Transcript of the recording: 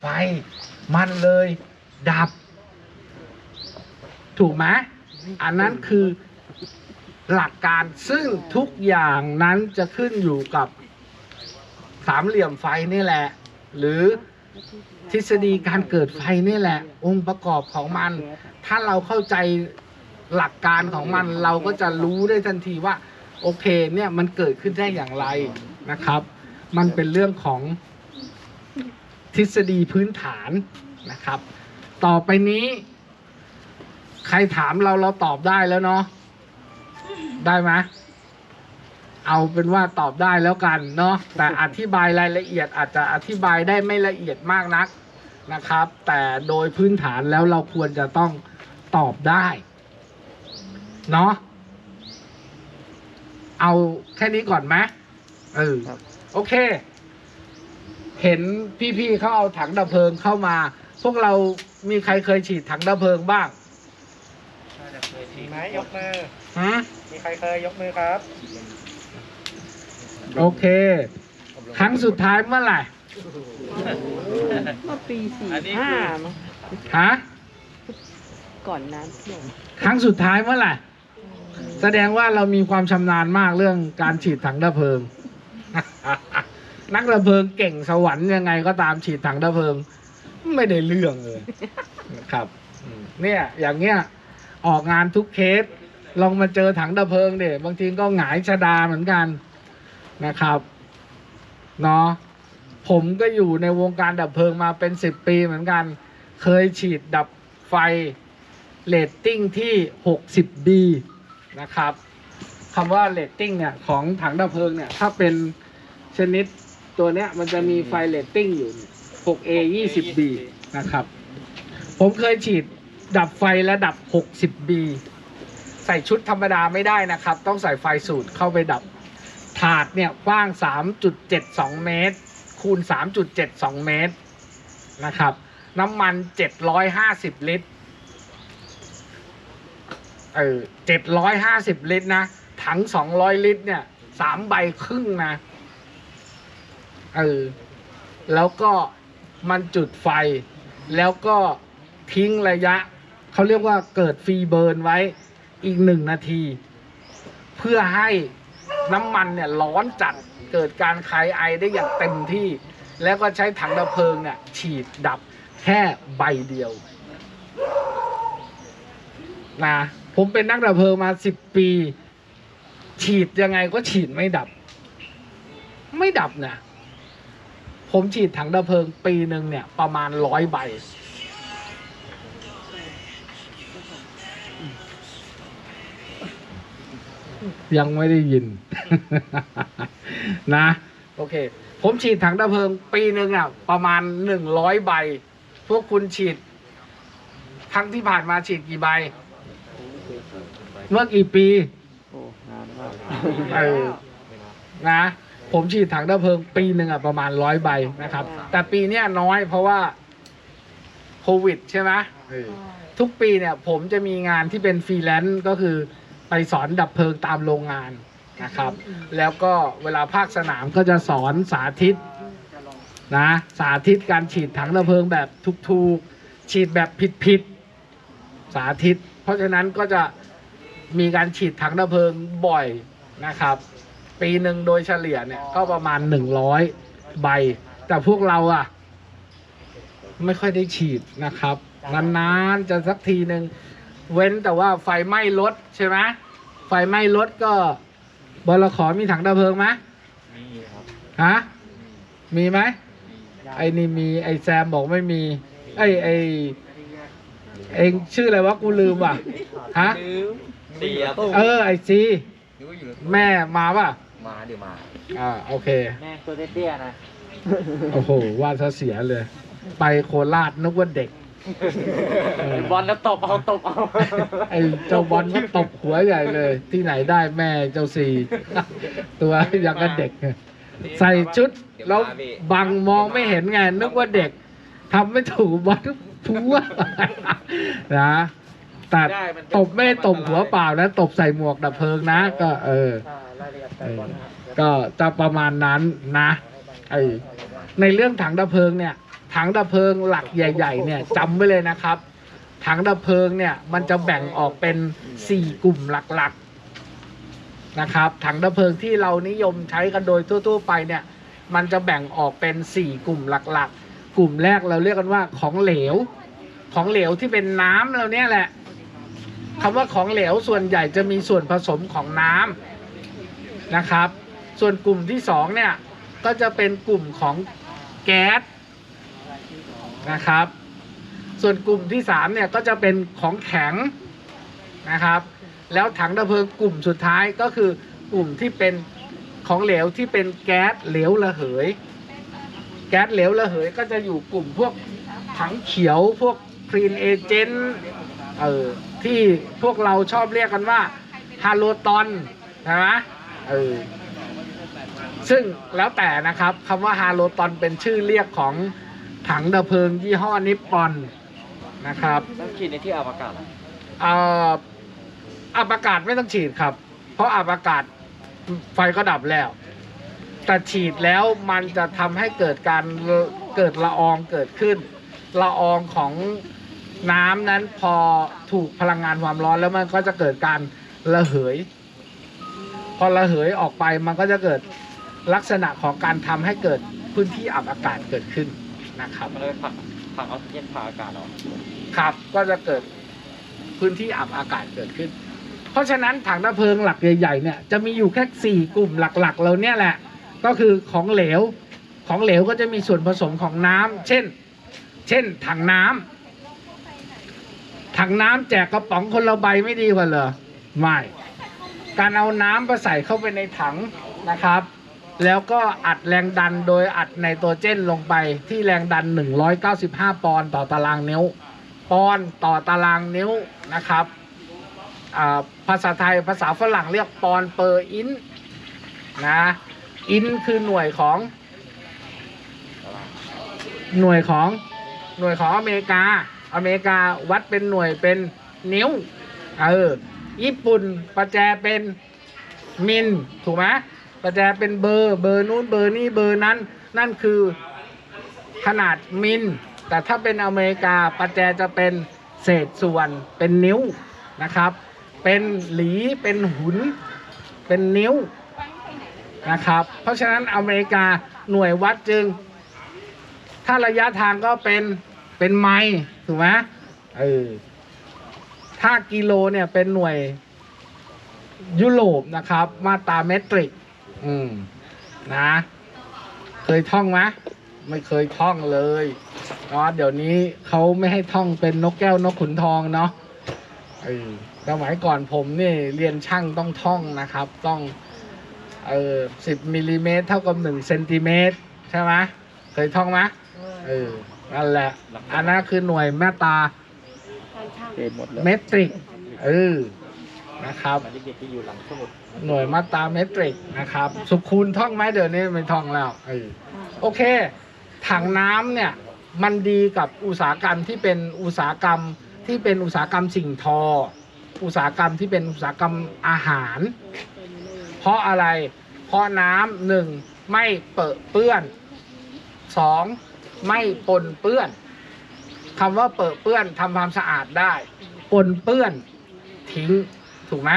ไฟมันเลยดับ ถูกไหมอันนั้นคือหลักการซึ่งทุกอย่างนั้นจะขึ้นอยู่กับสามเหลี่ยมไฟนี่แหละ หรือทฤษฎีการเกิดไฟนี่แหละ องค์ประกอบของมัน ถ้าเราเข้าใจหลักการของมันเราก็จะรู้ได้ทันทีว่า โอเคเนี่ยมันเกิดขึ้นได้อย่างไรนะครับ มันเป็นเรื่องของ ทฤษฎีพื้นฐานนะครับ ต่อไปนี้ ใครถามเราเราตอบได้แล้วเนาะได้ไหมเอาเป็นว่าตอบได้แล้วกันเนาะแต่อธิบายรายละเอียดอาจจะอธิบายได้ไม่ละเอียดมากนักนะครับ แต่โดยพื้นฐานแล้วเราควรจะต้องตอบได้เนาะเอาแค่นี้ก่อนไหมเออครับโอเค เห็นพี่ๆเขาเอาถังดับเพลิงเข้ามา พวกเรามีใครเคยฉีดถังดับเพลิงบ้างมีไหมยกมือ ฮะมีใครเคยยกมือครับ โอเค ครั้งสุดท้ายเมื่อไหร่เมื่อปีสี่ห้ามั้งฮะก่อนน้ำท่วมครั้งสุดท้ายเมื่อไหร่แสดงว่าเรามีความชำนาญมากเรื่องการฉีดถังดับเพลิง นักดับเพลิงเก่งสวรรค์ยังไงก็ตามฉีดถังดับเพลิง ไม่ได้เรื่องเลยนะครับอืมเนี่ย อย่างเงี้ยออกงานทุกเคส ลองมาเจอถังดับเพลิงเดี๋ยบางทีก็หงายชะดาเหมือนกันนะครับเนาะผมก็อยู่ในวงการดับเพลิงมาเป็นสิบปีเหมือนกัน เคยฉีดดับไฟเรตติ้งที่ 60B นะครับคำว่าเรตติ้งเนี่ย ของถังดับเพลิงเนี่ย ถ้าเป็นชนิด ตัวเนี้ยมันจะมีไฟเรตติ้งอยู่ 6A 20B นะครับ ผมเคยฉีดดับไฟระดับ 60B ใส่ชุดธรรมดาไม่ได้นะครับ ต้องใส่ไฟสูตรเข้าไปดับ ถาดเนี่ยกว้าง 3.72 เมตร คูณ 3.72 เมตรนะครับ น้ำมัน 750 ลิตร เออ750 ลิตรนะ ถัง 200 ลิตรเนี่ยสามใบครึ่งนะ เออแล้วก็มันจุดไฟ แล้วก็ทิ้งระยะ เขาเรียกว่าเกิดฟรีเบิร์นไว้อีกหนึ่งนาที เพื่อให้น้ำมันเนี่ยร้อนจัดเกิดการคายไอได้อย่างเต็มที่ แล้วก็ใช้ถังดับเพลิงเนี่ยฉีดดับแค่ใบเดียวนะผมเป็นนักดับเพลิงมาสิบปี ฉีดยังไงก็ฉีดไม่ดับ ไม่ดับเนี่ย ผมฉีดถังดับเพลิงปีหนึ่งเนี่ย ประมาณร้อยใบ ยังไม่ได้ยิน นะ โอเค ผมฉีดถังดับเพลิง ปีหนึ่งอะ ประมาณหนึ่งร้อยใบ พวกคุณฉีด ครั้งที่ผ่านมาฉีดกี่ใบ เมื่อกี่ปี โอ้นานมาก เออนะ ผมฉีดถังดับเพลิงปีหนึ่งอะประมาณร้อยใบนะครับ แต่ปีเนี้ยน้อยเพราะว่าโควิดใช่ไหมเออทุกปีเนี่ยผมจะมีงานที่เป็นฟรีแลนซ์ก็คือไปสอนดับเพลิงตามโรงงานนะครับ แล้วก็เวลาภาคสนามก็จะสอนสาธิตนะสาธิตการฉีดถังดับเพลิงแบบถูกๆ ฉีดแบบผิดๆสาธิต เพราะฉะนั้นก็จะมีการฉีดถังดับเพลิงบ่อยนะครับ ปีหนึ่งโดยเฉลี่ยเนี่ยก็ประมาณหนึ่งร้อยใบ แต่พวกเราอะไม่ค่อยได้ฉีดนะครับนานๆจะสักทีหนึ่งเว้นแต่ว่าไฟไหม้รถใช่ไหมไฟไหม้รถก็บลขอมีถังดับเพลิงไหมมีครับฮะมีไหมไอ้นี่มีไอ้แซมบอกไม่มี ไอ้ไอ้เองชื่ออะไรวะกูลืมว่ะฮะดีครับเออไอซีนึกว่าอยู่ในแม่มาป่ะ มาเดี๋ยวมา อ่าโอเค แม่ตัวเตี้ยๆนะ โอ้โห ว่าซะเสียเลย ไปโคราชนึกว่าเด็ก เออ บอลแล้วตบเอาตบเอาไอ้เจ้าบอลก็ตบหัวใหญ่เลย ที่ไหนได้แม่เจ้าซีตัวอย่างกับเด็ก ใส่ชุดแล้วบังมองไม่เห็นไง นึกว่าเด็กทำไม่ถูกบอลพัวนะแต่ตบไม่ได้ตบหัวเปล่านะ ตบใส่หมวกดับเพลิงนะ ก็เอออ่ารายละ เออก็จะประมาณนั้นนะไอในเรื่องถังดับเพลิงเนี่ย ถังดับเพลิงหลักใหญ่ ๆ เนี่ยจำไว้เลยนะครับ ถังดับเพลิงเนี่ยมันจะแบ่งออกเป็นสี่กลุ่มหลักๆนะครับ ถังดับเพลิงที่เรานิยมใช้กันโดยทั่ว ๆ ไปเนี่ยมันจะแบ่งออกเป็นสี่กลุ่มหลักๆ กลุ่มแรกเราเรียกกันว่าของเหลว ของเหลวที่เป็นน้ำเราเนี่ยแหละคำว่าของเหลวส่วนใหญ่จะมีส่วนผสมของน้ำ นะครับ ส่วนกลุ่มที่สองเนี่ยก็จะเป็นกลุ่มของแก๊สนะครับ ส่วนกลุ่มที่สามเนี่ยก็จะเป็นของแข็งนะครับ แล้วถังดับเพลิงกลุ่มสุดท้ายก็คือกลุ่มที่เป็นของเหลวที่เป็นแก๊สเหลวระเหย แก๊สเหลวระเหยก็จะอยู่กลุ่มพวกถังเขียวพวกคลีนเอเจนต์เออที่พวกเราชอบเรียกกันว่าฮาโลตอนนะ เออซึ่งแล้วแต่นะครับคำว่าฮาโลตอนเป็นชื่อเรียกของถังดับเพลิงยี่ห้อนิปปอนนะครับต้องขีดในที่อวกาศเหรอเอ่ออับอากาศไม่ต้องฉีดครับ เพราะอับอากาศไฟก็ดับแล้ว แต่ฉีดแล้วมันจะทำให้เกิดการเกิดละอองเกิดขึ้น ละอองของน้ำนั้นพอถูกพลังงานความร้อนแล้วมันก็จะเกิดการระเหยพ อระเหยออกไปมันก็จะเกิดลักษณะของการทำให้เกิดพื้นที่อับอากาศเกิดขึ้นนะครับมันเลยผลักผลักออกซิเจนผ่าอากาศออกครับก็จะเกิดพื้นที่อับอากาศเกิดขึ้น เพราะฉะนั้นถังดับเพลิงหลักใหญ่ๆเนี่ยจะมีอยู่แค่สี่กลุ่มหลักๆ เราเนี่ยแหละ ก็คือของเหลวของเหลวก็จะมีส่วนผสมของน้ำเช่น เช่น ถังน้ำถังน้ำแจกกระป๋องคนละใบไม่ดีกว่าเหรอไม่ การเอาน้ำไปใส่เข้าไปในถังนะครับ แล้วก็อัดแรงดันโดยอัดไนโตรเจนลงไปที่แรงดัน 195 ปอนด์ต่อตารางนิ้ว ปอนด์ต่อตารางนิ้วนะครับภาษาไทยภาษาฝรั่งเรียกปอนเปอร์อินนะอินคือหน่วยของ หน่วยของหน่วยของอเมริกา อเมริกาวัดเป็นหน่วยเป็นนิ้ว เออ ญี่ปุ่นประแจเป็นมิลถูกไหมประแจเป็นเบอร์ เบอร์นู้นเบอร์นี้เบอร์นั้น นั่นคือขนาดมิลแต่ถ้าเป็นอเมริกาประแจจะเป็นเศษส่วนเป็นนิ้วนะครับ เป็นหลีเป็นหุน เป็นนิ้วนะครับ เพราะฉะนั้นอเมริกาหน่วยวัดจึง ถ้าระยะทางก็เป็นเป็นไมล์ถูกไหมเออ ถ้ากิโลเนี่ยเป็นหน่วยยุโรปนะครับ มาตราเมตริก อืม นะ เคยท่องไหมไม่เคยท่องเลยเนาะเดี๋ยวนี้เขาไม่ให้ท่องเป็นนกแก้วนกขุนทองเนาะเออสมัยก่อนผมนี่เรียนช่างต้องท่องนะครับ ต้องเออสิบมิลลิเมตรเท่ากับหนึ่งเซนติเมตรใช่ไหมเคยท่องไหมเออนั่นแหละ อันนั้นคือหน่วยมาตา เศษหมดเลยเมตริกเออนะครับมันเด็กๆที่อยู่หลังสมุดหน่วยมาตราเมตริกนะครับ สุคูณท่องไหมเดี๋ยวนี้ไม่ท่องแล้วเออโอเค ถังน้ำเนี่ยมันดีกับอุตสาหกรรมที่เป็นอุตสาหกรรมที่เป็นอุตสาหกรรมสิ่งทอ อุตสาหกรรมที่เป็นอุตสาหกรรมอาหาร เพราะอะไร เพราะน้ำหนึ่งไม่เปรอะเปื้อนสองไม่ปนเปื้อน คำว่าเปรอเปื้อนทำความสะอาดได้ปนเปื้อนทิ้งถูกไหม